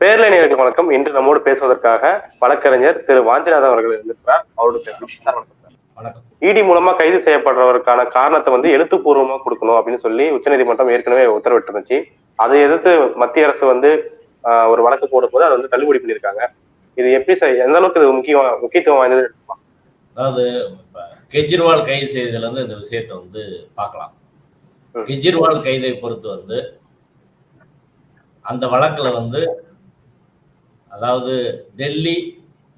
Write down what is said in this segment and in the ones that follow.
பேரலைஞருக்கு வணக்கம். இன்று நம்மோடு பேசுவதற்காக வழக்கறிஞர் திரு வாஞ்சிநாதன் அவர்கள் இருந்திருக்கிறார். அவரோடு பேசலாம் சார் வணக்கம் சார். வணக்கம். இடி மூலமா கைது செய்யப்படுறவருக்கான காரணத்தை வந்து எழுத்துப்பூர்வமா கொடுக்கணும் அப்படின்னு சொல்லி உச்சநீதிமன்றம் ஏற்கனவே உத்தரவிட்டிருந்துச்சு. அதை எதிர்த்து மத்திய அரசு வந்து ஒரு வழக்கு போடும்போது அதை வந்து தள்ளுபடி பண்ணியிருக்காங்க. இது எப்படி எந்த அளவுக்கு இது முக்கியம் முக்கியத்துவம் வாய்ந்தது? அதாவது கெஜ்ரிவால் கைது செய்ததுல இருந்து இந்த விஷயத்தை வந்து பார்க்கலாம். கெஜ்ரிவால் கைதை பொறுத்து வந்து அந்த வழக்குல வந்து அதாவது டெல்லி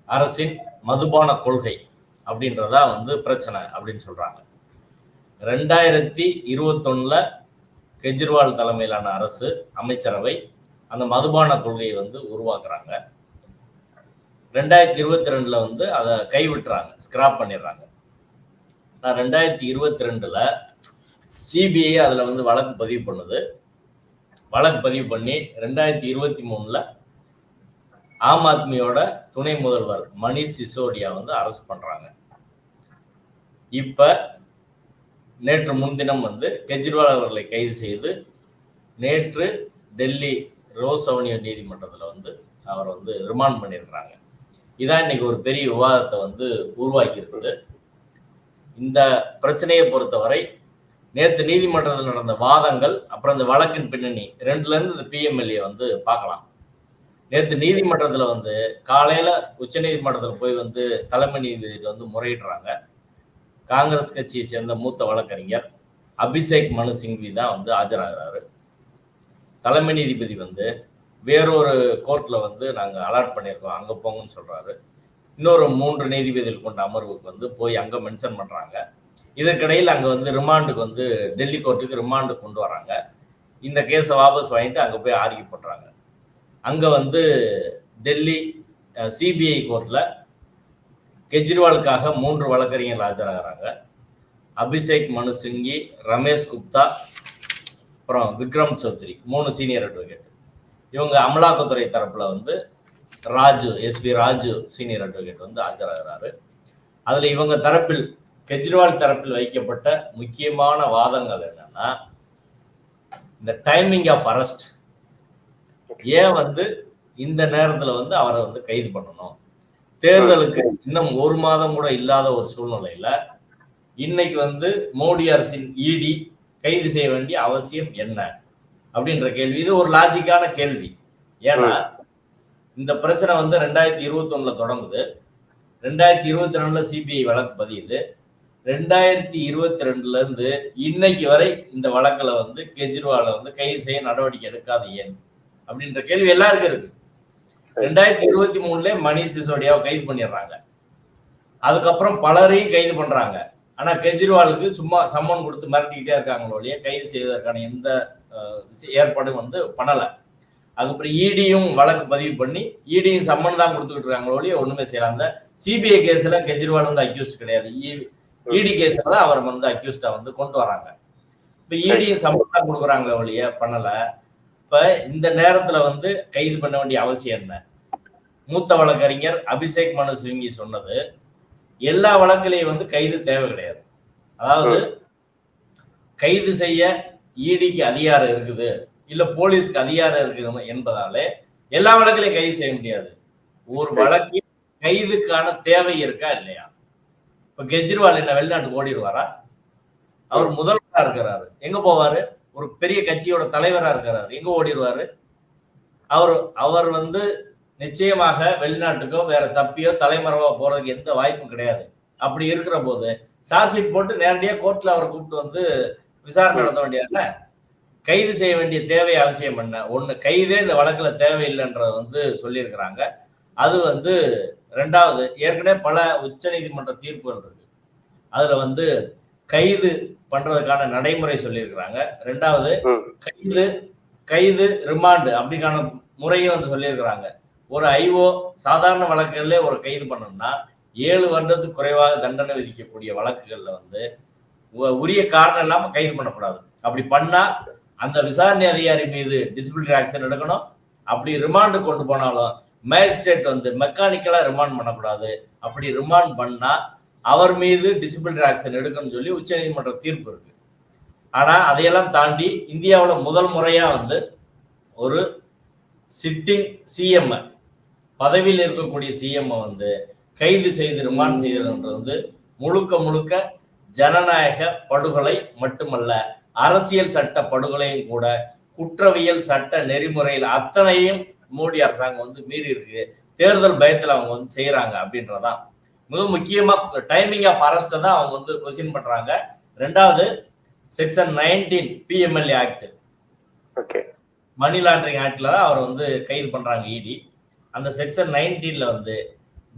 அரசின் மதுபான கொள்கை அப்படின்றதா வந்து பிரச்சனை அப்படின்னு சொல்கிறாங்க ரெண்டாயிரத்தி இருபத்தொன்னில் கெஜ்ரிவால் தலைமையிலான அரசு அமைச்சரவை அந்த மதுபான கொள்கையை வந்து உருவாக்குறாங்க. ரெண்டாயிரத்தி இருபத்தி ரெண்டில் வந்து அதை கைவிட்டுறாங்க ஸ்கிராப் பண்ணிடுறாங்க. நான் ரெண்டாயிரத்தி இருபத்தி ரெண்டில் சிபிஐ அதில் வந்து வழக்கு பதிவு பண்ணுது. வழக்கு பதிவு பண்ணி ரெண்டாயிரத்தி இருபத்தி மூணில் ஆம் ஆத்மியோட துணை முதல்வர் மணிஷ் சிசோடியா வந்து அரெஸ்ட் பண்றாங்க. இப்ப நேற்று முன்தினம் வந்து கெஜ்ரிவால் அவர்களை கைது செய்து நேற்று டெல்லி ரோஸ் அவனியோ நீதிமன்றத்தில் வந்து அவர் வந்து ரிமாண்ட் பண்ணியிருக்கிறாங்க. இதான் இன்னைக்கு ஒரு பெரிய விவாதத்தை வந்து உருவாக்கி இருக்குது இந்த பிரச்சனையை பொறுத்தவரை நேற்று நீதிமன்றத்தில் நடந்த வாதங்கள் அப்புறம் இந்த வழக்கின் பின்னணி ரெண்டுலேருந்து இந்த பிஎம்எல்ஏ வந்து பார்க்கலாம். நேற்று நீதிமன்றத்தில் வந்து காலையில உச்ச நீதிமன்றத்தில் போய் வந்து தலைமை நீதிபதியில் வந்து முறையிடுறாங்க. காங்கிரஸ் கட்சியை சேர்ந்த மூத்த வழக்கறிஞர் அபிஷேக் மனு சிங்வி தான் வந்து ஆஜராகிறாரு. தலைமை நீதிபதி வந்து வேறொரு கோர்ட்ல வந்து நாங்கள் அலர்ட் பண்ணியிருக்கோம் அங்கே போங்கன்னு சொல்றாரு. இன்னொரு மூன்று நீதிபதிகள் கொண்ட அமர்வுக்கு வந்து போய் அங்கே மென்ஷன் பண்றாங்க. இதற்கிடையில் அங்கே வந்து ரிமாண்டுக்கு வந்து டெல்லி கோர்ட்டுக்கு ரிமாண்டு கொண்டு வராங்க. இந்த கேஸை வாபஸ் வாங்கிட்டு அங்கே போய் ஆர்கியூ பண்றாங்க. அங்கே வந்து டெல்லி சிபிஐ கோர்ட்டில் கெஜ்ரிவாலுக்காக மூன்று வழக்கறிஞர் ஆஜராகிறாங்க. அபிஷேக் மனு சிங்கி ரமேஷ் குப்தா அப்புறம் விக்ரம் சௌத்ரி மூணு சீனியர் அட்வொகேட் இவங்க அமலாக்கத்துறை தரப்பில் வந்து Raju S P Raju senior advocate வந்து ஆஜராகிறாரு. அதில் இவங்க தரப்பில் கெஜ்ரிவால் தரப்பில் வைக்கப்பட்ட முக்கியமான வாதங்கள் என்னன்னா இந்த டைமிங் ஆஃப் அரெஸ்ட் ஏன் வந்து இந்த நேரத்துல வந்து அவரை வந்து கைது பண்ணணும்? தேர்தலுக்கு இன்னும் ஒரு மாதம் கூட இல்லாத ஒரு சூழ்நிலையில இன்னைக்கு வந்து மோடி அரசின் இடி கைது செய்ய வேண்டிய அவசியம் என்ன? அப்படின்ற கேள்வி. இது ஒரு லாஜிக்கான கேள்வி. ஏன்னா இந்த பிரச்சனை வந்து ரெண்டாயிரத்தி இருபத்தி ஒண்ணுல தொடங்குது. ரெண்டாயிரத்தி இருபத்தி ரெண்டுல சிபிஐ வழக்கு பதியுது. ரெண்டாயிரத்தி இருபத்தி ரெண்டுல இருந்து இன்னைக்கு வரை இந்த வழக்குல வந்து கெஜ்ரிவாலை வந்து கைது செய்ய நடவடிக்கை எடுக்காது ஏன்? அப்படின்ற கேள்வி எல்லாருக்கும் இருக்கு. ரெண்டாயிரத்தி இருபத்தி மூணுல மணிஷ் சிசோடியாவை கைது பண்ணிடுறாங்க. அதுக்கப்புறம் பலரையும் கைது பண்றாங்க. ஆனா கெஜ்ரிவாலுக்கு சும்மா சம்மன் கொடுத்து மிரட்டிக்கிட்டே இருக்காங்களோ இல்லையா கைது செய்வதற்கான எந்த ஏற்பாடும் வந்து பண்ணல. அதுக்கப்புறம் இடியும் வழக்கு பதிவு பண்ணி இடியும் சம்மன் தான் கொடுத்துக்கிட்டு இருக்காங்களோ இல்லையா ஒண்ணுமே செய்யலாம் அந்த சிபிஐ கேஸ்ல கெஜ்ரிவால் வந்து அக்யூஸ்ட் கிடையாது. இடி கேஸ்ல தான் அவர் வந்து அக்யூஸ்டா வந்து கொண்டு வராங்க. இப்ப இடியும் சம்மன் தான் கொடுக்குறாங்களோ இல்லையா பண்ணல. இப்ப இந்த நேரத்துல வந்து கைது பண்ண வேண்டிய அவசியம் என்ன? மூத்த வழக்கறிஞர் அபிஷேக் மனு சிங்கி சொன்னது எல்லா வழக்குலையும் வந்து கைது தேவை கிடையாது. அதாவது கைது செய்ய இடிக்கு அதிகாரம் இருக்குது இல்ல போலீஸ்க்கு அதிகாரம் இருக்குது என்பதாலே எல்லா வழக்குலையும் கைது செய்ய முடியாது. ஒரு வழக்கில் கைதுக்கான தேவை இருக்கா இல்லையா? இப்ப கெஜ்ரிவால் என்ன வெளிநாட்டுக்கு ஓடிடுவாரா? அவர் முதல்வரா இருக்கிறாரு. எங்க போவாரு? ஒரு பெரிய கட்சியோட தலைவரா இருக்கிறார். எங்க ஓடிடுவாரு? அவர் அவர் வந்து நிச்சயமாக வெளிநாட்டுக்கோ வேற தப்பியோ தலைமறைவா போறதுக்கு எந்த வாய்ப்பும் கிடையாது. அப்படி இருக்கிற போது சார்ஜ் ஷீட் போட்டு நேரடியாக கோர்ட்ல அவரை கூப்பிட்டு வந்து விசாரணை நடத்த வேண்டியதுல கைது செய்ய வேண்டிய தேவை அவசியம் என்ன? ஒண்ணு கைதே இந்த வழக்குல தேவையில்லைன்றத வந்து சொல்லியிருக்கிறாங்க. அது வந்து ரெண்டாவது ஏற்கனவே பல உச்சநீதிமன்ற தீர்ப்புகள் இருக்கு. அதுல வந்து கைது பண்றதுக்கான நடைமுறை சொல்லியிருக்கிறாங்க. ரெண்டாவது. கைது கைது ரிமாண்டு அப்படிக்கான முறையும் வந்து சொல்லியிருக்கிறாங்க. ஒரு ஐஓ சாதாரண வழக்குகளிலே ஒரு கைது பண்ணணும்னா ஏழு வருடத்துக்கு குறைவாக தண்டனை விதிக்கக்கூடிய வழக்குகள்ல வந்து உரிய காரணம் இல்லாம கைது பண்ணக்கூடாது. அப்படி பண்ணா அந்த விசாரணை அதிகாரி மீது டிசிப்ளினரி ஆக்ஷன் எடுக்கணும். அப்படி ரிமாண்டு கொண்டு போனாலும் மேஜிஸ்ட்ரேட் வந்து மெக்கானிக்கலா ரிமாண்ட் பண்ணக்கூடாது. அப்படி ரிமாண்ட் பண்ணா அவர் மீது டிசிப்ளினரி ஆக்ஷன் எடுக்கணும்னு சொல்லி உச்சநீதிமன்ற தீர்ப்பு இருக்கு. ஆனா அதையெல்லாம் தாண்டி இந்தியாவில் முதல் முறையா வந்து ஒரு சிட்டிங் சிஎம் பதவியில் இருக்கக்கூடிய சிஎம் வந்து கைது செய்து ரிமாண்ட் செய்யறது வந்து முழுக்க முழுக்க ஜனநாயக படுகொலை மட்டுமல்ல அரசியல் சட்ட படுகொலையும் கூட குற்றவியல் சட்ட நெறிமுறையில் அத்தனையும் மோடி அரசாங்கம் வந்து மீறி இருக்கு. தேர்தல் பயத்தில் அவங்க வந்து செய்யறாங்க அப்படின்றதான். மிக முக்கியமா டைமிங் ஆஃப் அரெஸ்ட் தான் அவங்க வந்து கொஸ்டின் பண்றாங்க. ரெண்டாவது section nineteen PMLA act okay money laundering ஆக்ட்ல தான் அவர் வந்து கைது பண்றாங்க இடி அந்த செக்ஷன் நைன்டீன்ல வந்து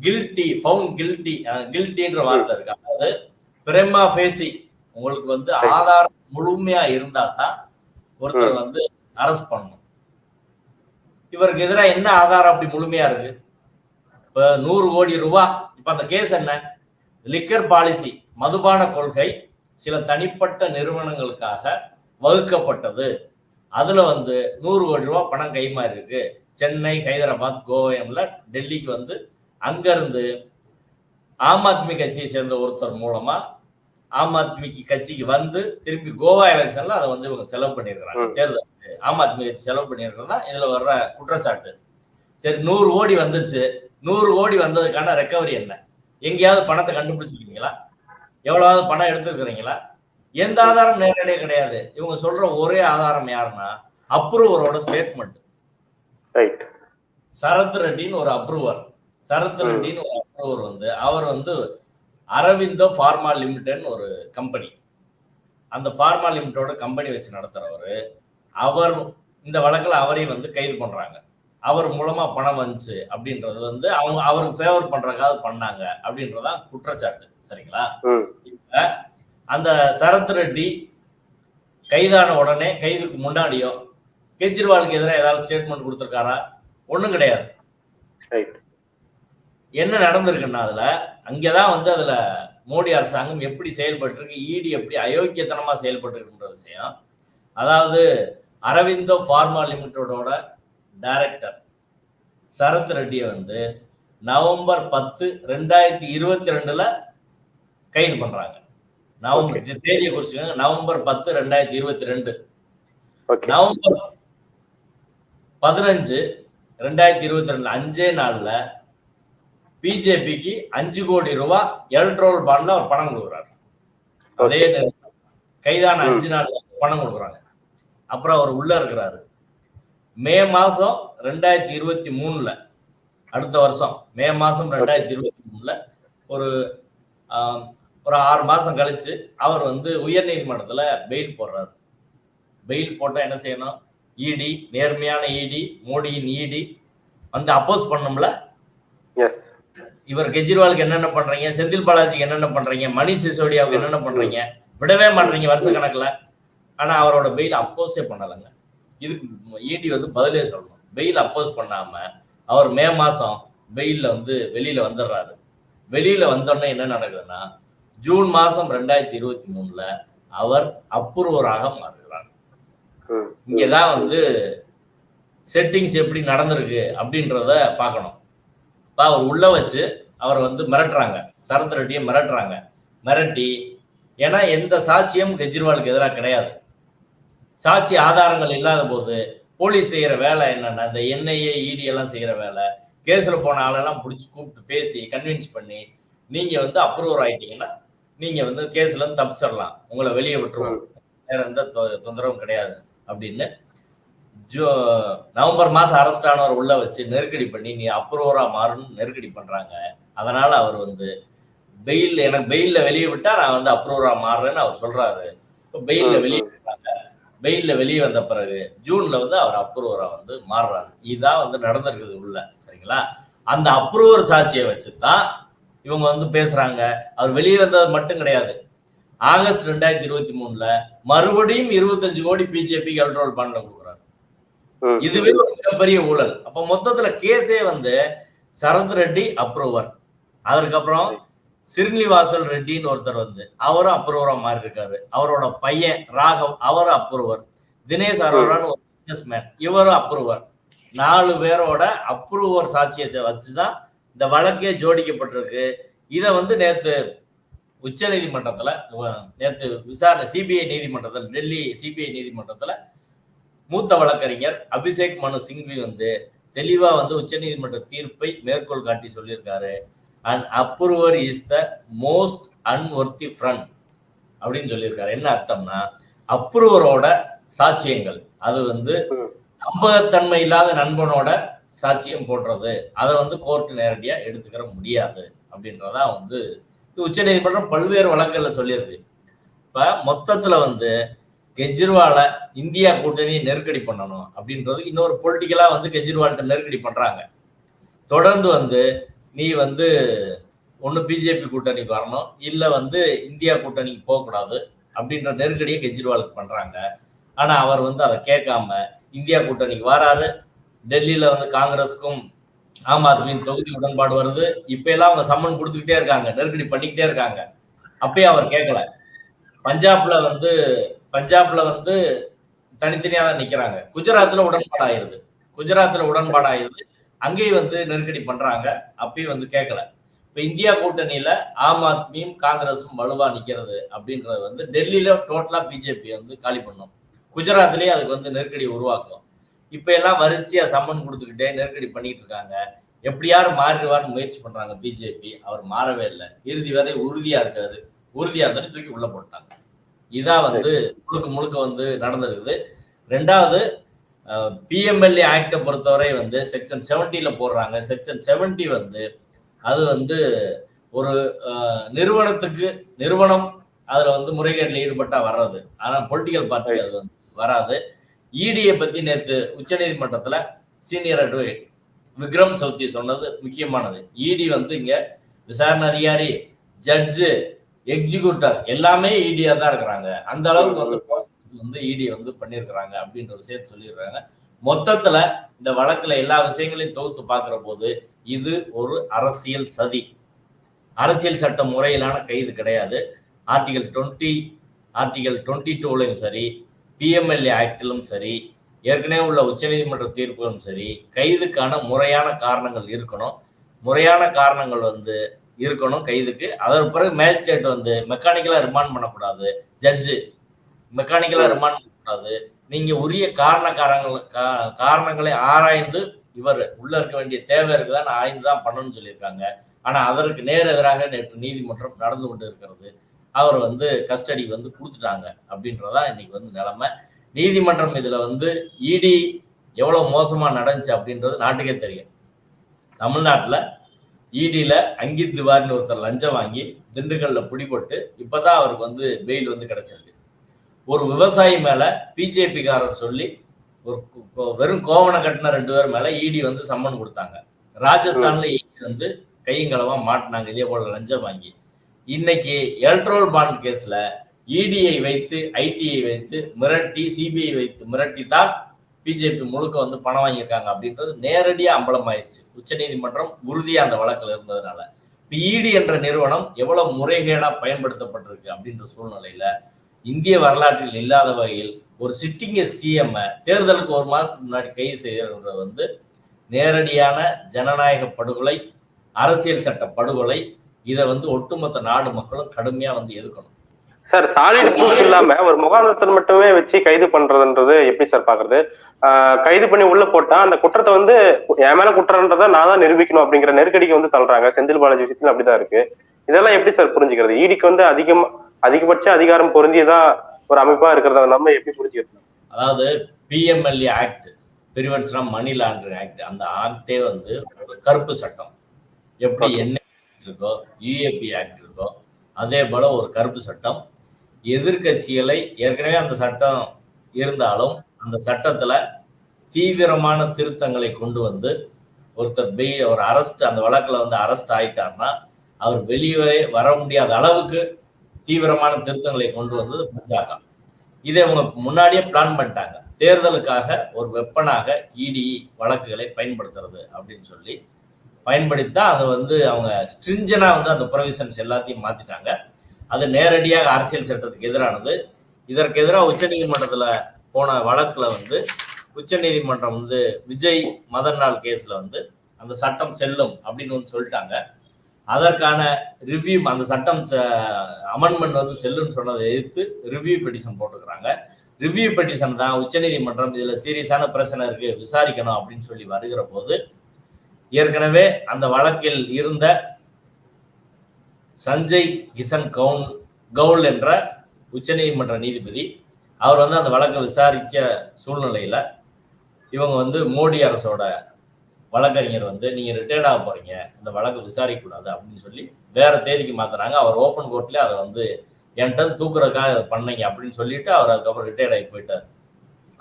கில்ட்டி ஃபவுண்ட் கில்ட்டி கில்ட்டின்ற வார்த்தை இருக்கு. அதாவது பிரேமா ஃபேசி உங்களுக்கு வந்து ஆதாரம் முழுமையா இருந்தா தான் ஒருத்தர் வந்து அரெஸ்ட் பண்ணணும். இவருக்கு எதிராக என்ன ஆதாரம் அப்படி முழுமையா இருக்கு? இப்ப நூறு கோடி ரூபாய் இப்ப அந்த கேஸ் என்ன? லிக்கர் பாலிசி மதுபான கொள்கை சில தனிப்பட்ட நிறுவனங்களுக்காக வகுக்கப்பட்டது. அதுல வந்து நூறு கோடி ரூபாய் பணம் கைமாறி இருக்கு சென்னை ஹைதராபாத் கோவயம்ல டெல்லிக்கு வந்து அங்க இருந்து ஆம் ஆத்மி கட்சியை சேர்ந்த ஒருத்தர் மூலமா ஆம் ஆத்மிக்கு கட்சிக்கு வந்து திருப்பி கோவா எலெக்ஷன்ல அதை வந்து இவங்க செலவு பண்ணியிருக்கிறாங்க. தேர்தல் ஆம் ஆத்மி கட்சி செலவு பண்ணியிருக்கிறதா இதுல வர்ற குற்றச்சாட்டு. சரி நூறு கோடி வந்துருச்சு. நூறு கோடி வந்ததுக்கான ரெக்கவரி என்ன? எங்கேயாவது பணத்தை கண்டுபிடிச்சிருக்கீங்களா? எவ்வளவாவது பணம் எடுத்துருக்கிறீங்களா? எந்த ஆதாரம் நேரடியே கிடையாது. இவங்க சொல்ற ஒரே ஆதாரம் யாருன்னா அப்ரூவரோட ஸ்டேட்மெண்ட் சரத் ரெட்டின்னு ஒரு அப்ரூவர் சரத் ரெட்டின்னு ஒரு அப்ரூவர் வந்து அவர் வந்து அரவிந்தோ ஃபார்மா லிமிடெட்னு ஒரு கம்பெனி அந்த ஃபார்மா லிமிட்டோட கம்பெனி வச்சு நடத்துறவர். அவர் இந்த வழக்குல அவரையும் வந்து கைது பண்றாங்க. அவர் மூலமா பணம் வந்துச்சு அப்படின்றது வந்து அவங்க அவருக்கு ஃபேவர் பண்றதுக்காக பண்ணாங்க அப்படின்றதான் குற்றச்சாட்டு. சரிங்களா? ம். அந்த சரத் ரெட்டி கைதான உடனே கைதுக்கு முன்னாடியும் கெஜ்ரிவாலுக்கு எதிராக ஏதாவது ஸ்டேட்மெண்ட் கொடுத்துருக்காரா? ஒண்ணும் கிடையாது. என்ன நடந்திருக்குன்னா அதுல அங்கதான் வந்து அதுல மோடி அரசாங்கம் எப்படி செயல்பட்டு இருக்கு இடி எப்படி அயோக்கியத்தனமா செயல்பட்டு இருக்குன்ற விஷயம். அதாவது அரவிந்தோ ஃபார்மா லிமிட்டடோட டைரக்டர் சரத் ரெட்டியை வந்து நவம்பர் பத்து ரெண்டாயிரத்தி இருபத்தி ரெண்டுல கைது பண்றாங்க. நவம்பர் தேதியை குறிச்சுக்கோங்க நவம்பர் பத்து ரெண்டாயிரத்தி இருபத்தி ரெண்டு. நவம்பர் பதினஞ்சு ரெண்டாயிரத்தி இருபத்தி ரெண்டுல அஞ்சே நாள்ல பிஜேபிக்கு அஞ்சு கோடி ரூபாய் எலக்ட்ரோல் பாண்ட்ல அவர் பணம் கொடுக்குறாரு. அதே நேரத்துல கைதான அஞ்சு நாள்ல பணம் கொடுக்குறாங்க. அப்புறம் அவர் உள்ள இருக்கிறாரு. மே மாசம் ரெண்டாயிரத்தி இருபத்தி மூணுல அடுத்த வருஷம் மே மாசம் ரெண்டாயிரத்தி இருபத்தி மூணுல ஒரு ஒரு ஆறு மாசம் கழிச்சு அவர் வந்து உயர் நீதிமன்றத்துல பெயில் போடுறாரு. பெயில் போட்டா என்ன செய்யணும்? இடி நேர்மையான இடி மோடியின் இடி வந்து அப்போஸ் பண்ணும்ல இவர் கெஜ்ரிவாலுக்கு என்னென்ன பண்றீங்க? செந்தில் பாலாஜிக்கு என்னென்ன பண்றீங்க? மணிஷ் சிசோடியாவுக்கு என்னென்ன பண்றீங்க? விடவே மாட்டீங்க வருஷ கணக்குல. ஆனா அவரோட பெயில் அப்போஸே பண்ணலைங்க. இதுக்கு இடி வந்து பதிலே சொல்லணும். பெயில் அப்போஸ் பண்ணாம அவர் மே மாசம் பெயில்ல வந்து வெளியில வந்துடுறாரு வெளியில வந்தோடனே என்ன நடக்குதுன்னா ஜூன் மாசம் ரெண்டாயிரத்தி இருபத்தி மூணுல அவர் அப்ரூவராக மாறுகிறார். இங்கதான் வந்து செட்டிங்ஸ் எப்படி நடந்திருக்கு அப்படின்றத பார்க்கணும். இப்போ அவர் உள்ள வச்சு அவரை வந்து மிரட்டுறாங்க. சரத் ரெட்டியை மிரட்டுறாங்க. மிரட்டி ஏன்னா எந்த சாட்சியம் கெஜ்ரிவாலுக்கு எதிராக கிடையாது. சாட்சி ஆதாரங்கள் இல்லாத போது போலீஸ் செய்யற வேலை என்னன்னா இந்த என்ஐஏ இடி எல்லாம் செய்யற வேலை. கேஸ்ல போன ஆளெல்லாம் பிடிச்சி கூப்பிட்டு பேசி கன்வின்ஸ் பண்ணி நீங்க வந்து அப்ரூவர் ஆயிட்டீங்கன்னா நீங்க வந்து கேஸ்ல இருந்து தப்பிச்சிடலாம். உங்களை வெளியே விட்டுருவோம். வேற எந்த தொ- தொந்தரவும் கிடையாது அப்படின்னு ஜூ நவம்பர் மாசம் அரெஸ்ட் ஆனவர் உள்ள வச்சு நெருக்கடி பண்ணி நீ அப்ரூவரா மாறணும்னு நெருக்கடி பண்றாங்க. அதனால அவர் வந்து பெயில் எனக்கு பெயில்ல வெளியே விட்டா நான் வந்து அப்ரூவரா மாறுறேன்னு அவர் சொல்றாரு. இப்போ பெயில்ல வெளியே பெயில்ல வெளியே வந்த பிறகு ஜூன்ல வந்து அவர் அப்ரூவரா வந்து மாறுறாரு. இதுதான் வந்து நடந்திருக்குது உள்ள சரிங்களா? அந்த அப்ரூவர் சாட்சியை வச்சுதான் இவங்க வந்து பேசுறாங்க. அவர் வெளியே வந்தது மட்டும் கிடையாது. ஆகஸ்ட் ரெண்டாயிரத்தி இருபத்தி மூணுல மறுபடியும் இருபத்தஞ்சு கோடி பிஜேபிக்கு எலக்ட்ரோல் பாண்ட்ல கொடுக்குறாரு. இதுவே ஒரு மிகப்பெரிய ஊழல். அப்ப மொத்தத்துல கேஸே வந்து சரத் ரெட்டி அப்ரூவர் அதுக்கப்புறம் சிறுநிவாசல் ரெட்டின்னு ஒருத்தர் வந்து அவரும் அப்ரூவரா மாறி இருக்காரு அவரோட பையன் ராகவ் அவரும் அப்ரூவர். தினேஷ் அரோரான்னு ஒரு பிசினஸ் மேன் இவரும் அப்ரூவர். நாலு பேரோட அப்ரூவர் சாட்சியத்தை வச்சுதான் இந்த வழக்கே ஜோடிக்கப்பட்டிருக்கு. இதை வந்து நேத்து உச்ச நீதிமன்றத்துல நேத்து விசாரணை சிபிஐ நீதிமன்றத்துல டெல்லி சிபிஐ நீதிமன்றத்துல மூத்த வழக்கறிஞர் அபிஷேக் மனு சிங்வி வந்து தெளிவா வந்து உச்சநீதிமன்ற தீர்ப்பை மேற்கோள் காட்டி சொல்லியிருக்காரு. And approver is the most unworthy friend அப்படின்னு சொல்லியிருக்காரு. என்ன அர்த்தம்னா அப்ரூவரோட சாட்சியங்கள். அது வந்து நம்பகத்தன்மை இல்லாத நண்பனோட சாட்சியம் போடுறது. அதை வந்து கோர்ட் நேரடியா எடுத்துக்கிற முடியாது அப்படின்றதா வந்து உச்ச நீதிமன்றம் பல்வேறு வழக்குகள்ல சொல்லியிருக்கு. இப்ப மொத்தத்துல வந்து கெஜ்ரிவால இந்தியா கூட்டணியை நெருக்கடி பண்ணணும் அப்படின்றது இன்னொரு பொலிட்டிக்கலா வந்து கெஜ்ரிவால்கிட்ட நெருக்கடி பண்றாங்க. தொடர்ந்து வந்து நீ வந்து ஒண்ணு பிஜேபி கூட்டணிக்கு வரணும் இல்ல வந்து இந்தியா கூட்டணிக்கு போகக்கூடாது அப்படின்ற நெருக்கடியை கெஜ்ரிவாலுக்கு பண்றாங்க. ஆனா அவர் வந்து அதை கேட்காம இந்தியா கூட்டணிக்கு வராரு. டெல்லியில வந்து காங்கிரஸுக்கும் ஆம் ஆத்மியின் தொகுதி உடன்பாடு வருது. இப்ப எல்லாம் அவங்க சம்மன் கொடுத்துக்கிட்டே இருக்காங்க நெருக்கடி பண்ணிக்கிட்டே இருக்காங்க. அப்பயே அவர் கேட்கல. பஞ்சாப்ல வந்து பஞ்சாப்ல வந்து தனித்தனியாக தான் நிக்கிறாங்க. குஜராத்தில் உடன்பாடு ஆயிருது உடன்பாடாயிருது. உடன்பாடு ஆயிருது அங்கேயும் வந்து நெருக்கடி பண்றாங்க. அப்பயும் வந்து கேட்கல இப்ப இந்தியா கூட்டணியில ஆம் ஆத்மியும் காங்கிரஸும் வலுவா நிக்கிறது அப்படின்றது வந்து டெல்லியில டோட்டலா பிஜேபி வந்து காலி பண்ணும். குஜராத்லயே அதுக்கு வந்து நெருக்கடி உருவாக்கும். இப்ப எல்லாம் வரிசையா சம்மன் கொடுத்துக்கிட்டே நெருக்கடி பண்ணிட்டு இருக்காங்க. எப்படியாரும் மாறிடுவார்னு முயற்சி பண்றாங்க பிஜேபி. அவர் மாறவே இல்லை. இறுதி வரை உறுதியா இருக்காரு. உறுதியா இருந்தாலும் தூக்கி உள்ள போட்டாங்க. இதான் வந்து முழுக்க முழுக்க வந்து நடந்திருக்குது. ரெண்டாவது பிஎம்எல்ஏ ஆக்டை பொறுத்தவரை வந்து செக்ஷன் செவன்ட்டியில் போடுறாங்க. செக்ஷன் செவன்டி வந்து அது வந்து ஒரு நிறுவனத்துக்கு நிறுவனம் அதில் வந்து முறைகேட்டில் ஈடுபட்டால் வர்றது. ஆனால் பொலிட்டிக்கல் பார்ட்டி அது வந்து வராது. இடியை பற்றி நேற்று உச்சநீதிமன்றத்தில் சீனியர் அட்வொகேட் விக்ரம் சௌத்தி சொன்னது முக்கியமானது. இடி வந்து இங்கே விசாரணை அதிகாரி ஜட்ஜு எக்ஸிக்யூட்டர் எல்லாமே இடியாக தான் இருக்கிறாங்க. அந்த அளவுக்கு வந்து வந்து இடி வந்து பண்ணியிருக்கிறாங்க அப்படின்ற ஒரு விஷயத்தை சொல்லிடுறாங்க. மொத்தத்துல இந்த வழக்குல எல்லா விஷயங்களையும் தொகுத்து பார்க்கிற போது இது ஒரு அரசியல் சதி. அரசியல் சட்ட முறையிலான கைது கிடையாது. ஆர்டிகல் டுவெண்ட்டி ஆர்டிகல் டுவெண்ட்டி டூலையும் சரி பிஎம்எல்ஏ ஆக்டிலும் சரி ஏற்கனவே உள்ள உச்சநீதிமன்ற தீர்ப்புகளும் சரி கைதுக்கான முறையான காரணங்கள் இருக்கணும். முறையான காரணங்கள் வந்து இருக்கணும் கைதுக்கு. அதற்கு பிறகு மேஜிஸ்ட்ரேட் வந்து மெக்கானிக்கலாக ரிமாண்ட் பண்ணக்கூடாது. ஜட்ஜு மெக்கானிக்கலா ரிமாண்ட் பண்ணக்கூடாது. நீங்க உரிய காரண காரணங்கள் காரணங்களை ஆராய்ந்து இவர் உள்ள இருக்க வேண்டிய தேவை இருக்குதான் ஆய்ந்து தான் பண்ணணும்னு சொல்லியிருக்காங்க. ஆனா அதற்கு நேர் எதிராக நேற்று நீதிமன்றம் நடந்து கொண்டு இருக்கிறது. அவர் வந்து கஸ்டடி வந்து கொடுத்துட்டாங்க அப்படின்றதா இன்னைக்கு வந்து நிலைமை. நீதிமன்றம் இதுல வந்து இடி எவ்வளவு மோசமா நடந்துச்சு அப்படின்றது நாட்டுக்கே தெரியும். தமிழ்நாட்டுல இடியில அங்கித் திவாரின்னு ஒருத்தர் லஞ்சம் வாங்கி திண்டுக்கல்ல பிடிபட்டு இப்பதான் அவருக்கு வந்து பெயில் வந்து கிடைச்சிருக்கு. ஒரு விவசாயி மேல பிஜேபி காரர் சொல்லி ஒரு வெறும் கோவண கட்டின ரெண்டு பேர் மேல இடி வந்து சம்மன் கொடுத்தாங்க. ராஜஸ்தான்ல இடி வந்து கையங்களவா மாட்டினாங்க. இதே போல லஞ்சம் வாங்கி. இன்னைக்கு எலக்ட்ரோல் பாண்ட் கேஸ்ல இடியை வைத்து ஐடிஐ வைத்து மிரட்டி சிபிஐ வைத்து மிரட்டி தான் பிஜேபி முழுக்க வந்து பணம் வாங்கியிருக்காங்க அப்படின்றது நேரடியா உச்ச உச்சநீதிமன்றம் உறுதியா அந்த வழக்குல இருந்ததுனால. இப்ப இடி என்ற நிறுவனம் எவ்வளவு முறைகேடா பயன்படுத்தப்பட்டிருக்கு அப்படின்ற சூழ்நிலையில இந்திய வரலாற்றில் இல்லாத வகையில் ஒரு சிட்டிங்க சிஎம் தேர்தலுக்கு ஒரு மாசத்துக்கு முன்னாடி கைது செய்கிறது வந்து நேரடியான ஜனநாயக படுகொலை அரசியல் சட்ட படுகொலை இதை வந்து ஒட்டுமொத்த நாடு மக்களும் கடுமையா வந்து எதிர்க்கணும். சார் சாலிட் ப்ரூஃப் இல்லாம ஒரு முகாந்திரத்தில் மட்டுமே வச்சு கைது பண்றதுன்றது எப்படி சார் பாக்குறது ஆஹ் கைது பண்ணி உள்ள போட்டா அந்த குற்றத்தை வந்து என் மேல குற்றன்றத நான் தான் நிரூபிக்கணும் அப்படிங்கிற நெருக்கடிக்கு வந்து தள்ளுறாங்க. செந்தில் பாலாஜி விஷயத்துல அப்படிதான் இருக்கு. இதெல்லாம் எப்படி சார் புரிஞ்சுக்கிறது? ஈடிக்கு வந்து அதிகமா அதிகபட்ச அதிகாரம் பொருந்தியதா ஒரு அமைப்பா இருக்கிறத நம்ம எப்படி புரிஞ்சுக்கிறது அதாவது PMLA act prevention of money laundering act அந்த ஆக்டே வந்து ஒரு கருப்பு சட்டம். எப்படி. என்ன இருக்கோ யூஏபி ஆக்ட் இருக்கோ அதே போல ஒரு கருப்பு சட்டம். எதிர்க்கட்சிகளை ஏற்கனவே அந்த சட்டம் இருந்தாலும் அந்த சட்டத்துல தீவிரமான திருத்தங்களை கொண்டு வந்து ஒருத்தர் பெய் ஒரு அரெஸ்ட் அந்த வழக்குல வந்து அரெஸ்ட் ஆயிட்டார்னா அவர் வெளியே வர முடியாத அளவுக்கு தீவிரமான திருத்தங்களை கொண்டு வந்தது பாஜக இதை அவங்க முன்னாடியே பிளான் பண்ணிட்டாங்க. தேர்தலுக்காக ஒரு வெப்பனாக இடி வழக்குகளை பயன்படுத்துறது அப்படின்னு சொல்லி பயன்படுத்தா அதை வந்து அவங்க ஸ்ட்ரிஞ்சனா வந்து அந்த ப்ரொவிஷன்ஸ் எல்லாத்தையும் மாத்திட்டாங்க. அது நேரடியாக அரசியல் சட்டத்துக்கு எதிரானது. இதற்கு எதிராக உச்சநீதிமன்றத்துல போன வழக்குல வந்து உச்சநீதிமன்றம் வந்து விஜய் மதன்லால் கேஸ்ல வந்து அந்த சட்டம் செல்லும் அப்படின்னு வந்து சொல்லிட்டாங்க. அதற்கான ரிவ்யூ அந்த சட்டம் அமெண்ட்மெண்ட் வந்து செல்லுன்னு சொன்னதை எதிர்த்து ரிவ்யூ பெட்டிஷன் போட்டுக்கிறாங்க ரிவ்யூ பெட்டிஷன் தான் உச்சநீதிமன்றம் இதில் சீரியஸான பிரச்சனை இருக்கு விசாரிக்கணும் அப்படின்னு சொல்லி வருகிற போது ஏற்கனவே அந்த வழக்கில் இருந்த சஞ்சய் கிஷன் கவுன் கவுல் என்ற உச்சநீதிமன்ற நீதிபதி அவர் வந்து அந்த வழக்கை விசாரித்த சூழ்நிலையில் இவங்க வந்து மோடி அரசோட வழக்கறிஞர் வந்து நீங்க ரிட்டையர்ட் ஆக போறீங்க. இந்த வழக்கு விசாரிக்க கூடாது அப்படின்னு சொல்லி வேற தேதிக்கு மாத்துறாங்க. அவர் ஓப்பன் கோர்ட்ல அதை வந்து என்கிட்ட தூக்குறதுக்காக இதை பண்ணீங்க அப்படின்னு சொல்லிட்டு அவர் அதுக்கப்புறம் ரிட்டையர்ட் ஆகி போயிட்டார்.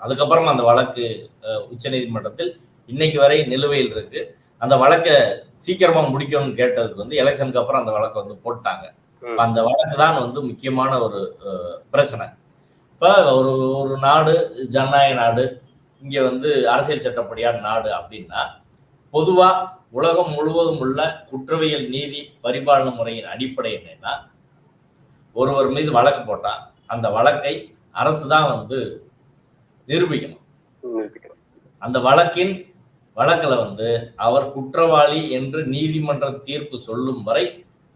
அதுக்கப்புறம் அந்த வழக்கு உச்சநீதிமன்றத்தில் இன்னைக்கு வரை நிலுவையில் இருக்கு. அந்த வழக்கை சீக்கிரமா முடிக்கணும்னு கேட்டதுக்கு வந்து எலெக்ஷனுக்கு அப்புறம் அந்த வழக்கை வந்து போட்டாங்க. அந்த வழக்கு தான் வந்து முக்கியமான ஒரு பிரச்சனை. இப்ப ஒரு ஒரு நாடு ஜனநாயக நாடு இங்க வந்து அரசியல் சட்டப்படியான நாடு அப்படின்னா பொதுவா உலகம் முழுவதும் உள்ள குற்றவியல் நீதி பரிபாலன முறையின் அடிப்படை என்னன்னா ஒருவர் மீது வழக்கு போட்டா அந்த வழக்கை அரசு தான் வந்து நிரூபிக்கணும். அந்த வழக்கின் வழக்குல வந்து அவர் குற்றவாளி என்று நீதிமன்ற தீர்ப்பு சொல்லும் வரை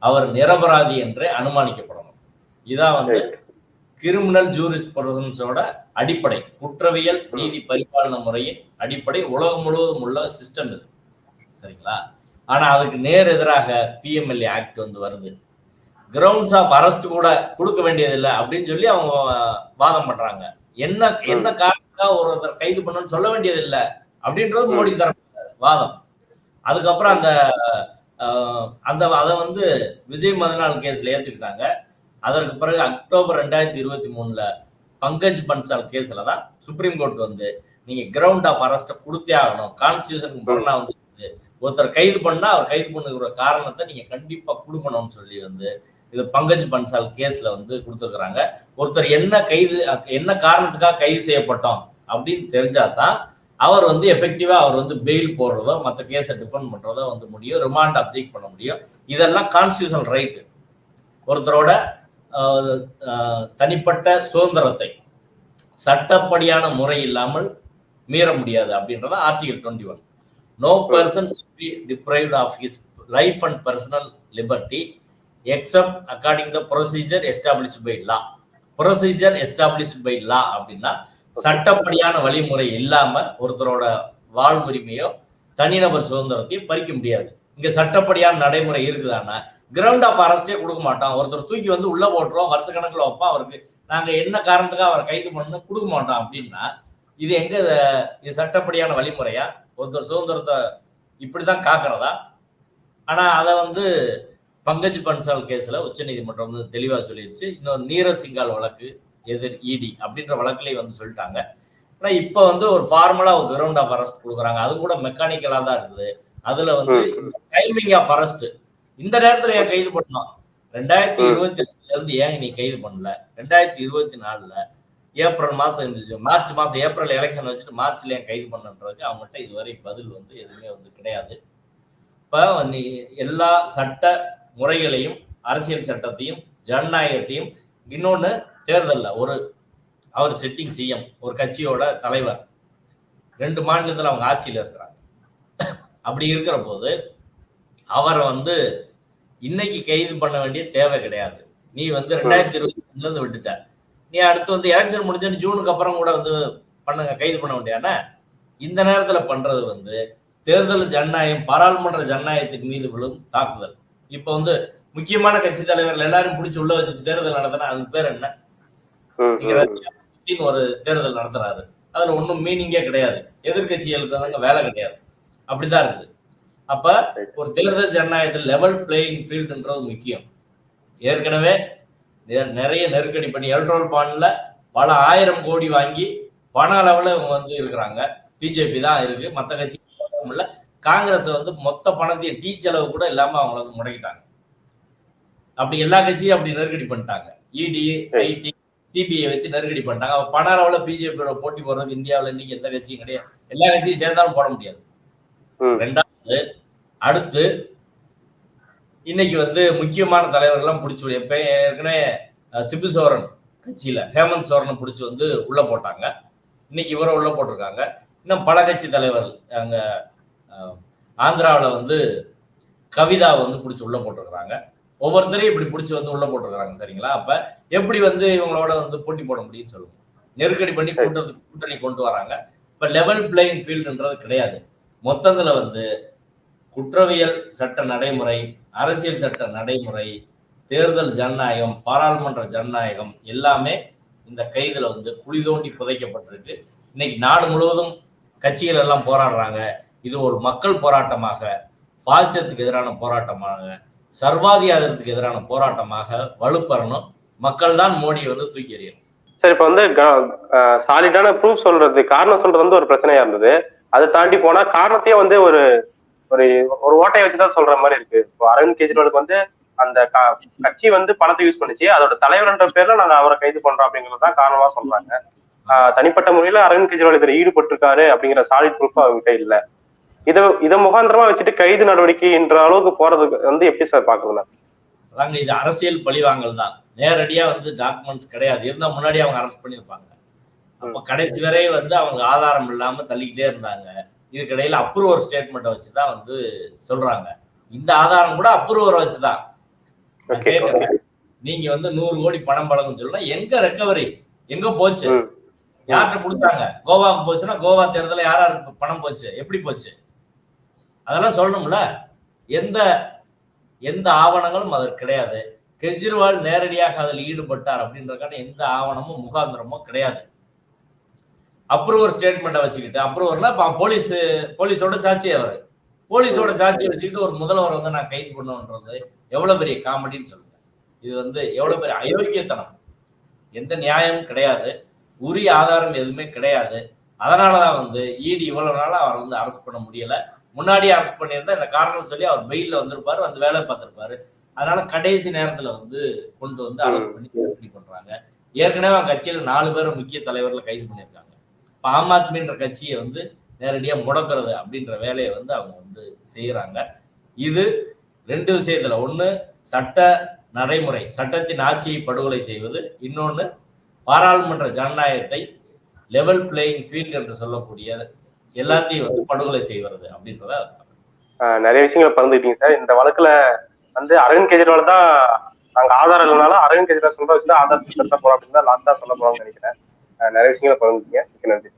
அவர் நிரபராதி என்றே அனுமானிக்கப்படணும். இதான் வந்து கிரிமினல் ஜூரிஸ்பிரசன்ஸோட அடிப்படை குற்றவியல் நீதி பரிபாலன முறையின் அடிப்படை உலகம் முழுவதும் உள்ள சிஸ்டம் இது. சரிங்களா? ஆனா அதுக்கு நேர் எதிராக பிஎம்எல்ஏ ஆக்ட் வந்து வருது. கிரவுண்ட்ஸ் ஆஃப் அரெஸ்ட் கூட கொடுக்க வேண்டியதில்லை அப்படின்னு சொல்லி அவங்க வாதம் பண்றாங்க. என்ன என்ன காரணத்துக்காக ஒருத்தர் கைது பண்ணணும்னு சொல்ல வேண்டியதில்லை அப்படின்றது மோடி தரப்பு வாதம். அதுக்கப்புறம் அந்த அந்த அதை வந்து விஜய் மதனால் கேஸ்ல ஏத்துக்கிட்டாங்க. அதற்கு பிறகு அக்டோபர் ரெண்டாயிரத்தி இருபத்தி மூணுல பங்கஜ் பன்சால் கேஸ்ல தான் சுப்ரீம் கோர்ட் வந்து நீங்க கிரவுண்ட் ஆஃப் அரெஸ்ட் கொடுத்தே ஆகணும். கான்ஸ்டியூஷன் வந்து ஒருத்தர் கைது பண்ணா அவர் கைது பண்ணுகிற காரணத்தை நீங்க கண்டிப்பா கொடுக்கணும்னு சொல்லி வந்து இது பங்கஜ் பன்சால் கேஸ்ல வந்து கொடுத்துருக்குறாங்க. ஒருத்தர் என்ன கைது என்ன காரணத்துக்காக கைது செய்யப்பட்டோம் அப்படின்னு தெரிஞ்சாதான் அவர் வந்து எஃபெக்டிவா அவர் வந்து பெயில் போடுறதோ மற்ற கேஸை டிஃபெண்ட் பண்றதோ வந்து முடியும் ரிமாண்ட் அப்ஜெக்ட் பண்ண முடியும். இதெல்லாம் கான்ஸ்டியூஷனல் ரைட்டு ஒருத்தரோட தனிப்பட்ட சுதந்திரத்தை சட்டப்படியான முறை இல்லாமல் மீற முடியாது அப்படின்றத article twenty one no person be deprived of his life and personal liberty except according the procedure establish by law procedure establish by law அப்படின்னா சட்டப்படியான வழிமுறை இல்லாம ஒருத்தரோட வாழ்வுரிமையோ தனிநபர் சுதந்திரத்தையும் பறிக்க முடியாது. இங்க சட்டப்படியான நடைமுறை இருக்குதான்னா கிரவுண்ட் ஆஃப் அரெஸ்டே கொடுக்க மாட்டோம் ஒருத்தர் தூக்கி வந்து உள்ள போட்டுருவோம் வருஷ கணக்குல வைப்போம் அவருக்கு நாங்க என்ன காரணத்துக்காக அவரை கைது பண்ணணும் கொடுக்க மாட்டோம் அப்படின்னா இது எங்க இது சட்டப்படியான வழிமுறையா? ஒருத்தர் சுதந்திரத்தை இப்படிதான் காக்குறதா? ஆனா அதை வந்து பங்கஜ் பன்சால் கேஸ்ல உச்சநீதிமன்றம் வந்து தெளிவா சொல்லிடுச்சு இன்னொரு நீரஜ் சிங்கால் வழக்கு எதிர் இடி அப்படின்ற வழக்குலயே வந்து சொல்லிட்டாங்க. ஆனா இப்ப வந்து ஒரு ஃபார்மலா ஒரு கிரவுண்ட் ஆஃப் அரெஸ்ட் கொடுக்குறாங்க. அது கூட மெக்கானிக்கலா தான் இருக்குது. அதுல வந்து டைமிங் ஆஃப் அரெஸ்ட் இந்த நேரத்துல ஏன் கைது பண்ணோம் ரெண்டாயிரத்தி. இருபத்தி ரெண்டுல இருந்து ஏன் நீ கைது பண்ணல? ரெண்டாயிரத்தி இருபத்தி நாலுல ஏப்ரல் மாசம் இருந்துச்சு. மார்ச் மாசம் ஏப்ரல் எலெக்ஷன் வச்சுட்டு மார்ச்ல ஏன் கைது பண்ணன்றதுக்கு அவங்ககிட்ட இதுவரை பதில் வந்து எதுவுமே வந்து கிடையாது. இப்ப நீ எல்லா சட்ட முறைகளையும் அரசியல் சட்டத்தையும் ஜனநாயகத்தையும் இன்னொன்னு தேர்தல்ல ஒரு அவர் செட்டிங் சிஎம் ஒரு கட்சியோட தலைவர். ரெண்டு மாநிலத்துல அவங்க ஆட்சியில இருக்கிறாங்க. அப்படி இருக்கிற போது அவரை வந்து இன்னைக்கு கைது பண்ண வேண்டிய தேவை கிடையாது. நீ வந்து ரெண்டாயிரத்தி இருபத்தி ரெண்டுல இருந்து விட்டுட்ட. நீ அடுத்து வந்து எலெக்ஷன் முடிஞ்சு ஜூனுக்கு அப்புறம் கூட வந்து பண்ணுங்க கைது பண்ண வேண்டியானே இந்த நேரத்துல பண்றது வந்து தேர்தல் ஜனநாயகம் பாராளுமன்ற ஜனநாயகத்தின் மீது விழும் தாக்குதல். இப்ப வந்து முக்கியமான கட்சி தலைவர்கள் எல்லாரும் பிடிச்சி உள்ள வச்சுட்டு தேர்தல் நடத்தினா அதுக்கு பேர் என்ன? ம், நீங்க ம், ரஷ்யா புத்தின் ஒரு தேர்தல் நடத்துறாரு. அதுல ஒண்ணும் மீனிங்கே கிடையாது. எதிர்கட்சிகளுக்கு அங்க வேலை கிடையாது. அப்படிதான் இருக்குது. அப்ப ஒரு தேர்தல் ஜனநாயகத்தில் லெவல் பிளேயிங் ஃபீல்டுன்றது முக்கியம். ஏற்கனவே நிறைய நெருக்கடி பண்ணி எலக்ட்ரல் பாண்ட்ல பல ஆயிரம் கோடி வாங்கி பண அளவுல இவங்க வந்து இருக்கிறாங்க. பிஜேபி தான் இருக்கு. மத்த கட்சி இல்ல. காங்கிரஸ் வந்து மொத்த பணத்தையும் டீ செலவு கூட இல்லாம அவங்கள வந்து முடக்கிட்டாங்க. அப்படி எல்லா கட்சியும் அப்படி நெருக்கடி பண்ணிட்டாங்க. இடி ஐடி சிபிஐ வச்சு நெருக்கடி பண்ணிட்டாங்க. அப்ப பண அளவுல பிஜேபியோட போட்டி போடுறதுக்கு இந்தியாவுல இன்னைக்கு எந்த கட்சியும் கிடையாது. எல்லா கட்சியும் சேர்ந்தாலும் போட முடியாது. ரெண்டாவது அடுத்து இன்னைக்கு வந்து முக்கியமான தலைவர்கள்லாம் பிடிச்சி விடு- ஏற்கனவே சிபு சோரன் கட்சியில ஹேமந்த் சோரனை பிடிச்சி வந்து உள்ள போட்டாங்க. இன்னைக்கு இவரை உள்ள போட்டிருக்காங்க. இன்னும் பல கட்சி தலைவர்கள் அங்க ஆந்திராவில் வந்து கவிதா வந்து பிடிச்சி உள்ள போட்டிருக்கிறாங்க. ஒவ்வொருத்தரையும் இப்படி பிடிச்சி வந்து உள்ள போட்டிருக்கிறாங்க சரிங்களா? அப்ப எப்படி வந்து இவங்களோட வந்து போட்டி போட முடியும்னு சொல்லுங்க. நெருக்கடி பண்ணி கூட்டத்துக்கு கூட்டணி கொண்டு வராங்க. இப்ப லெவல் பிளேயிங் ஃபீல்டுன்றது கிடையாது. மொத்தத்துல வந்து குற்றவியல் சட்ட நடைமுறை அரசியல் சட்ட நடைமுறை தேர்தல் ஜனநாயகம் பாராளுமன்ற ஜனநாயகம் எல்லாமே இந்த கைதுல வந்து குழி தோண்டி புதைக்கப்பட்டிருக்கு. இன்னைக்கு நாடு முழுவதும் கட்சிகள் எல்லாம் போராடுறாங்க. இது ஒரு மக்கள் போராட்டமாக பாசிசத்துக்கு எதிரான போராட்டமாக சர்வாதிகாரத்துக்கு எதிரான போராட்டமாக வலுப்பெறணும். மக்கள் தான் மோடியை வந்து தூக்கி எறியணும். சரி இப்ப வந்து சாலிடான ப்ரூஃப் சொல்றது காரணம் சொல்றது வந்து ஒரு பிரச்சனையா இருந்தது. அதை தாண்டி போனா காரணத்தையே வந்து ஒரு ஒரு ஒரு ஓட்டையை வச்சுதான் சொல்ற மாதிரி இருக்கு. இப்போ அரவிந்த் கெஜ்ரிவாலுக்கு வந்து அந்த கட்சி வந்து பணத்தை யூஸ் பண்ணுச்சு. அதோட தலைவர்ன்ற பேர்ல நாங்க அவரை கைது பண்றோம் அப்படிங்கறது தான் காரணமா சொல்றாங்க. தனிப்பட்ட முறையில அரவிந்த் கெஜ்ரிவால் இதுல ஈடுபட்டிருக்காரு அப்படிங்கிற சாலிட் ப்ரூஃப் அவங்ககிட்ட இல்ல. இத இதை முகாந்திரமா வச்சுட்டு கைது நடவடிக்கைன்ற அளவுக்கு போறதுக்கு வந்து எப்படி சார் பாக்குறதுனா அதாங்க இது அரசியல் பழிவாங்கல் தான். நேரடியா வந்து டாக்குமெண்ட்ஸ் கிடையாது. இருந்தா முன்னாடி அவங்க அரெஸ்ட் பண்ணியிருப்பாங்க. அப்ப கடைசி வரை வந்து அவங்க ஆதாரம் இல்லாம தள்ளிக்கிட்டே இருந்தாங்க. இதுக்கிடையில அப்ரூவர் ஸ்டேட்மெண்ட்டை வச்சுதான் வந்து சொல்றாங்க. இந்த ஆதாரம் கூட அப்ரூவரை வச்சுதான். நான் ஓகே கேட்கிறேன். நீங்க வந்து நூறு கோடி பணம் பழகும் சொல்ல எங்க ரெக்கவரி எங்க போச்சு. யார்கிட்ட கொடுத்தாங்க? கோவாக்கு போச்சுன்னா கோவா தேர்தலில் யார் யாருக்கு பணம் போச்சு? எப்படி போச்சு? அதெல்லாம் சொல்லணும்ல. எந்த எந்த ஆவணங்களும் அதற்கு கிடையாது. கெஜ்ரிவால் நேரடியாக அதில் ஈடுபட்டார் அப்படின்றதுக்கான எந்த ஆவணமும் முகாந்திரமோ கிடையாது. அப்ரூவர் ஸ்டேட்மெண்ட்டை வச்சுக்கிட்டு அப்ரூவர்னா போலீஸ் போலீஸோட சாட்சி அவர். போலீஸோட சாட்சி வச்சுக்கிட்டு ஒரு முதல்வர் வந்து நான் கைது பண்ணுன்றது எவ்வளவு பெரிய காமெடின்னு சொல்லுங்க. இது வந்து எவ்வளவு பெரிய அயோக்கியத்தனம். எந்த நியாயமும் கிடையாது. உரிய ஆதாரம் எதுவுமே கிடையாது. அதனாலதான் வந்து இடி இவ்வளவு நாளா அவர் வந்து அரெஸ்ட் பண்ண முடியல. முன்னாடியே அரெஸ்ட் பண்ணியிருந்தா இந்த காரணம் சொல்லி அவர் பெயில்ல வந்திருப்பாரு வந்து வேலை பார்த்திருப்பாரு. அதனால கடைசி நேரத்துல வந்து கொண்டு வந்து அரெஸ்ட் பண்ணி பண்றாங்க. ஏற்கனவே அவங்க கட்சியில நாலு பேர் முக்கிய தலைவர்ல கைது பண்ணியிருக்காங்க. இப்ப ஆம் ஆத்மின்ற கட்சியை வந்து நேரடியா முடக்கிறது அப்படின்ற வேலையை வந்து அவங்க வந்து செய்யறாங்க. இது ரெண்டு விஷயத்துல. ஒண்ணு சட்ட நடைமுறை சட்டத்தின் ஆட்சியை படுகொலை செய்வது. இன்னொன்னு பாராளுமன்ற ஜனநாயகத்தை லெவல் பிளேயிங் ஃபீல்ட் என்று சொல்லக்கூடிய எல்லாத்தையும் வந்து படுகொலை செய்வது அப்படின்றத ஆஹ் நிறைய விஷயங்களை பகிர்ந்துக்கிட்டீங்க சார். இந்த வழக்குல வந்து அரவிந்த் கெஜ்ரிவால் தான் நாங்க ஆதாரம் இல்லைனாலும் அரவிந்த் கெஜ்ரிவால் சொல்ற வச்சு ஆதார் சொல்ல போறோம் அப்படின்னு தான் லாஸ்டா சொல்ல போறோம்னு நினைக்கிறேன். நிறைய விஷயங்களை பகிர்ந்துட்டீங்க மிக்க நன்றி.